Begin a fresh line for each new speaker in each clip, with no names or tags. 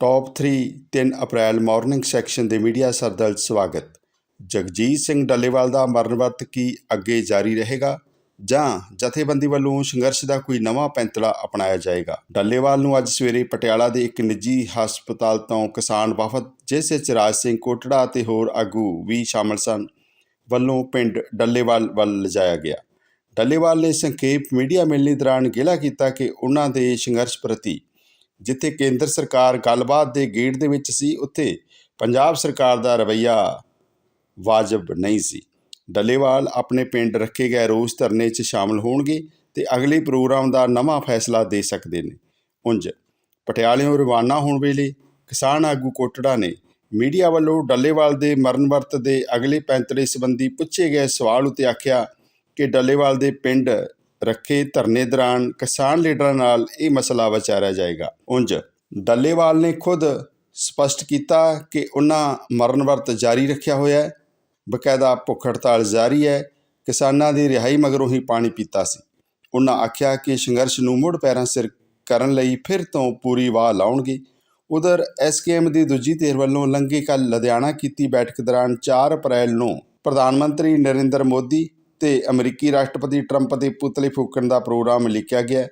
Top 3 3 April morning section ਦੇ media ਸਰਦਲ ਸਵਾਗਤ। ਜਗਜੀਤ ਸਿੰਘ ਡੱਲੇਵਾਲ ਦਾ ਮਰਨ ਵਰਤ ਕੀ ਅੱਗੇ ਜਾਰੀ ਰਹੇਗਾ? ਜਾਂ ਜਥੇਬੰਦੀ ਵੱਲੋਂ ਸੰਘਰਸ਼ ਦਾ ਕੋਈ ਨਵਾਂ ਪੈਂਤੜਾ ਅਪਣਾਇਆ ਜਾਏਗਾ? ਡੱਲੇਵਾਲ ਨੂੰ ਅੱਜ ਸਵੇਰੇ ਪਟਿਆਲਾ ਦੇ ਇੱਕ ਨਿੱਜੀ ਹਸਪਤਾਲ ਤੋਂ ਕਿਸਾਨ ਵਫਦ, ਜਿਸ ਵਿੱਚ ਰਾਜ ਸਿੰਘ ਕੋਟੜਾ ਅਤੇ ਹੋਰ ਆਗੂ ਵੀ ਸ਼ਾਮਲ ਸਨ, ਵੱਲੋਂ ਪਿੰਡ ਡੱਲੇਵਾਲ ਵੱਲ ਲਿਜਾਇਆ ਗਿਆ। ਡੱਲੇਵਾਲ ਨੇ ਸੰਖੇਪ ਮੀਡੀਆ ਮਿਲਣੀ ਦੌਰਾਨ ਗਿਲਾ ਕੀਤਾ ਕਿ ਉਹਨਾਂ ਦੇ ਸੰਘਰਸ਼ ਪ੍ਰਤੀ ਜਿੱਥੇ ਕੇਂਦਰ ਸਰਕਾਰ ਗੱਲਬਾਤ ਦੇ ਗੇਟ ਦੇ ਵਿੱਚ ਸੀ, ਉੱਥੇ ਪੰਜਾਬ ਸਰਕਾਰ ਦਾ ਰਵੱਈਆ ਵਾਜਬ ਨਹੀਂ ਸੀ। ਡੱਲੇਵਾਲ ਆਪਣੇ ਪਿੰਡ ਰੱਖੇ ਗਏ ਰੋਸ ਧਰਨੇ 'ਚ ਸ਼ਾਮਲ ਹੋਣਗੇ ਤੇ ਅਗਲੇ ਪ੍ਰੋਗਰਾਮ ਦਾ ਨਵਾਂ ਫੈਸਲਾ ਦੇ ਸਕਦੇ ਨੇ। ਉਂਝ ਪਟਿਆਲਿਓਂ ਰਵਾਨਾ ਹੋਣ ਵੇਲੇ ਕਿਸਾਨ ਆਗੂ ਕੋਟੜਾ ਨੇ ਮੀਡੀਆ ਵੱਲੋਂ ਡੱਲੇਵਾਲ ਦੇ ਮਰਨ ਵਰਤ ਦੇ ਅਗਲੇ ਪੈਂਤੜੇ ਸੰਬੰਧੀ ਪੁੱਛੇ ਗਏ ਸਵਾਲ ਉੱਤੇ ਆਖਿਆ ਕਿ ਡੱਲੇਵਾਲ ਦੇ ਪਿੰਡ ਰੱਖੇ ਧਰਨੇ ਦੌਰਾਨ ਕਿਸਾਨ ਲੀਡਰਾਂ ਨਾਲ ਇਹ ਮਸਲਾ ਵਿਚਾਰਿਆ ਜਾਏਗਾ। ਉਂਝ ਡੱਲੇਵਾਲ ਨੇ ਖੁਦ ਸਪਸ਼ਟ ਕੀਤਾ ਕਿ ਉਹਨਾਂ ਮਰਨ ਵਰਤ ਜਾਰੀ ਰੱਖਿਆ ਹੋਇਆ ਹੈ। ਬਕਾਇਦਾ ਭੁੱਖ ਹੜਤਾਲ ਜਾਰੀ ਹੈ। ਕਿਸਾਨਾਂ ਦੀ ਰਿਹਾਈ ਮਗਰੋਂ ਹੀ ਪਾਣੀ ਪੀਤਾ ਸੀ। ਉਹਨਾਂ ਆਖਿਆ ਕਿ ਸੰਘਰਸ਼ ਨੂੰ ਮੁੜ ਪੈਰਾਂ ਸਿਰ ਕਰਨ ਲਈ ਫਿਰ ਤੋਂ ਪੂਰੀ ਵਾਹ ਲਾਉਣਗੇ। ਉਧਰ ਐਸਕੇਐਮ ਦੀ ਦੂਜੀ ਧਿਰ ਵੱਲੋਂ ਲੰਘੇ ਕੱਲ ਲੁਧਿਆਣਾ ਕੀਤੀ ਬੈਠਕ ਦੌਰਾਨ 4 ਅਪ੍ਰੈਲ ਨੂੰ ਪ੍ਰਧਾਨ ਮੰਤਰੀ ਨਰਿੰਦਰ ਮੋਦੀ ਤੇ ਅਮਰੀਕੀ ਰਾਸ਼ਟਰਪਤੀ ਟਰੰਪ ਦੇ ਪੁਤਲੇ ਫੂਕਣ ਦਾ ਪ੍ਰੋਗਰਾਮ ਲਿਖਿਆ ਗਿਆ ਹੈ।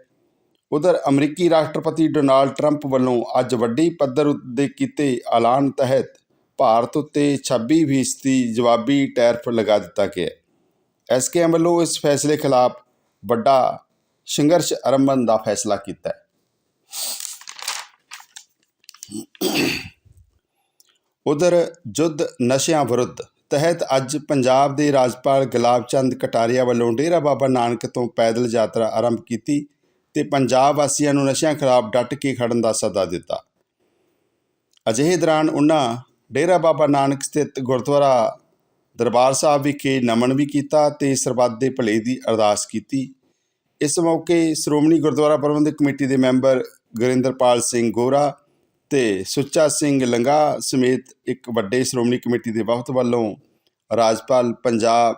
ਉਧਰ ਅਮਰੀਕੀ ਰਾਸ਼ਟਰਪਤੀ ਡੋਨਾਲਡ ਟਰੰਪ ਵੱਲੋਂ ਅੱਜ ਵੱਡੀ ਪੱਧਰ ਉੱਤੇ ਕੀਤੇ ਐਲਾਨ ਤਹਿਤ ਭਾਰਤ ਉੱਤੇ 26% ਜਵਾਬੀ ਟੈਰਫ ਲਗਾ ਦਿੱਤਾ ਗਿਆ ਹੈ। ਐਸਕੇਐਮ ਵੱਲੋਂ ਇਸ ਫੈਸਲੇ ਖਿਲਾਫ ਵੱਡਾ ਸੰਘਰਸ਼ ਆਰੰਭਣ ਦਾ ਫੈਸਲਾ ਕੀਤਾ ਹੈ। ਉਧਰ ਜੁੱਧ ਨਸ਼ਿਆਂ ਵਿਰੁੱਧ ਤਹਿਤ ਅੱਜ ਪੰਜਾਬ ਦੇ ਰਾਜਪਾਲ ਗੁਲਾਬ ਚੰਦ ਕਟਾਰੀਆ ਵੱਲੋਂ ਡੇਰਾ ਬਾਬਾ ਨਾਨਕ ਤੋਂ ਪੈਦਲ ਯਾਤਰਾ ਆਰੰਭ ਕੀਤੀ ਤੇ ਪੰਜਾਬ ਵਾਸੀਆਂ ਨੂੰ ਨਸ਼ਿਆਂ ਖਿਲਾਫ ਡਟ ਕੇ ਖੜਨ ਦਾ ਸੱਦਾ ਦਿੱਤਾ। ਅਜਿਹੇ ਦੌਰਾਨ ਉਹਨਾਂ ਡੇਰਾ ਬਾਬਾ ਨਾਨਕ ਸਥਿਤ ਗੁਰਦੁਆਰਾ ਦਰਬਾਰ ਸਾਹਿਬ ਵਿਖੇ ਨਮਨ ਵੀ ਕੀਤਾ ਤੇ ਸਰਬੱਤ ਦੇ ਭਲੇ ਦੀ ਅਰਦਾਸ ਕੀਤੀ। ਇਸ ਮੌਕੇ ਸ਼੍ਰੋਮਣੀ ਗੁਰਦੁਆਰਾ ਪ੍ਰਬੰਧਕ ਕਮੇਟੀ ਦੇ ਮੈਂਬਰ ਗੁਰਿੰਦਰਪਾਲ ਸਿੰਘ ਗੋਰਾ ਤੇ ਸੁੱਚਾ ਸਿੰਘ ਲੰਗਾ ਸਮੇਤ ਇੱਕ ਵੱਡੇ ਸ਼੍ਰੋਮਣੀ ਕਮੇਟੀ ਦੇ ਵਫਦ ਵੱਲੋਂ ਰਾਜਪਾਲ ਪੰਜਾਬ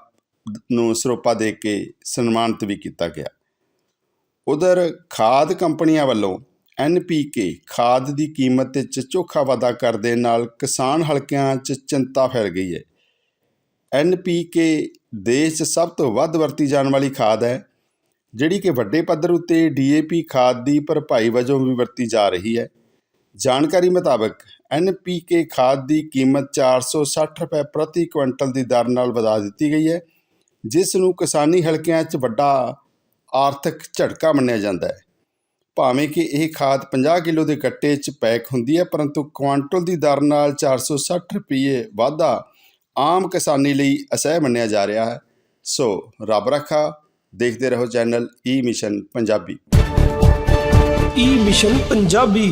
ਨੂੰ ਸਰੋਪਾ ਦੇ ਕੇ ਸਨਮਾਨਿਤ ਵੀ ਕੀਤਾ ਗਿਆ। ਉਧਰ ਖਾਦ ਕੰਪਨੀਆਂ ਵੱਲੋਂ ਐਨਪੀਕੇ ਖਾਦ ਦੀ ਕੀਮਤ ਵਿੱਚ ਚੋਖਾ ਵਾਧਾ ਕਰਦੇ ਨਾਲ ਕਿਸਾਨ ਹਲਕਿਆਂ 'ਚ ਚਿੰਤਾ ਫੈਲ ਗਈ ਹੈ। ਐਨਪੀਕੇ ਦੇਸ਼ 'ਚ ਸਭ ਤੋਂ ਵੱਧ ਵਰਤੀ ਜਾਣ ਵਾਲੀ ਖਾਦ ਹੈ, ਜਿਹੜੀ ਕਿ ਵੱਡੇ ਪੱਧਰ ਉੱਤੇ ਡੀਏਪੀ ਖਾਦ ਦੀ ਭਰਪਾਈ ਵਜੋਂ ਵੀ ਵਰਤੀ ਜਾ ਰਹੀ ਹੈ। ਜਾਣਕਾਰੀ ਮੁਤਾਬਕ ਐਨਪੀਕੇ ਖਾਦ ਦੀ ਕੀਮਤ 460 ਰੁਪਏ ਪ੍ਰਤੀ ਕੁਇੰਟਲ ਦੀ ਦਰ ਨਾਲ ਵਧਾ ਦਿੱਤੀ ਗਈ ਹੈ, ਜਿਸ ਨੂੰ ਕਿਸਾਨੀ ਹਲਕਿਆਂ 'ਚ ਵੱਡਾ ਆਰਥਿਕ ਝਟਕਾ ਮੰਨਿਆ ਜਾਂਦਾ ਹੈ। ਭਾਵੇਂ ਕਿ ਇਹ ਖਾਦ 50 ਕਿਲੋ ਦੇ ਗੱਟੇ 'ਚ ਪੈਕ ਹੁੰਦੀ ਹੈ, ਪਰੰਤੂ ਕੁਆਂਟਲ ਦੀ ਦਰ ਨਾਲ 460 ਰੁਪਏ ਵਾਧਾ ਆਮ ਕਿਸਾਨੀ ਲਈ ਅਸਹਿ ਮੰਨਿਆ ਜਾ ਰਿਹਾ ਹੈ। ਸੋ ਰੱਬ ਰੱਖਾ, ਦੇਖਦੇ ਰਹੋ channel e E mission Punjabi.
e E mission Punjabi.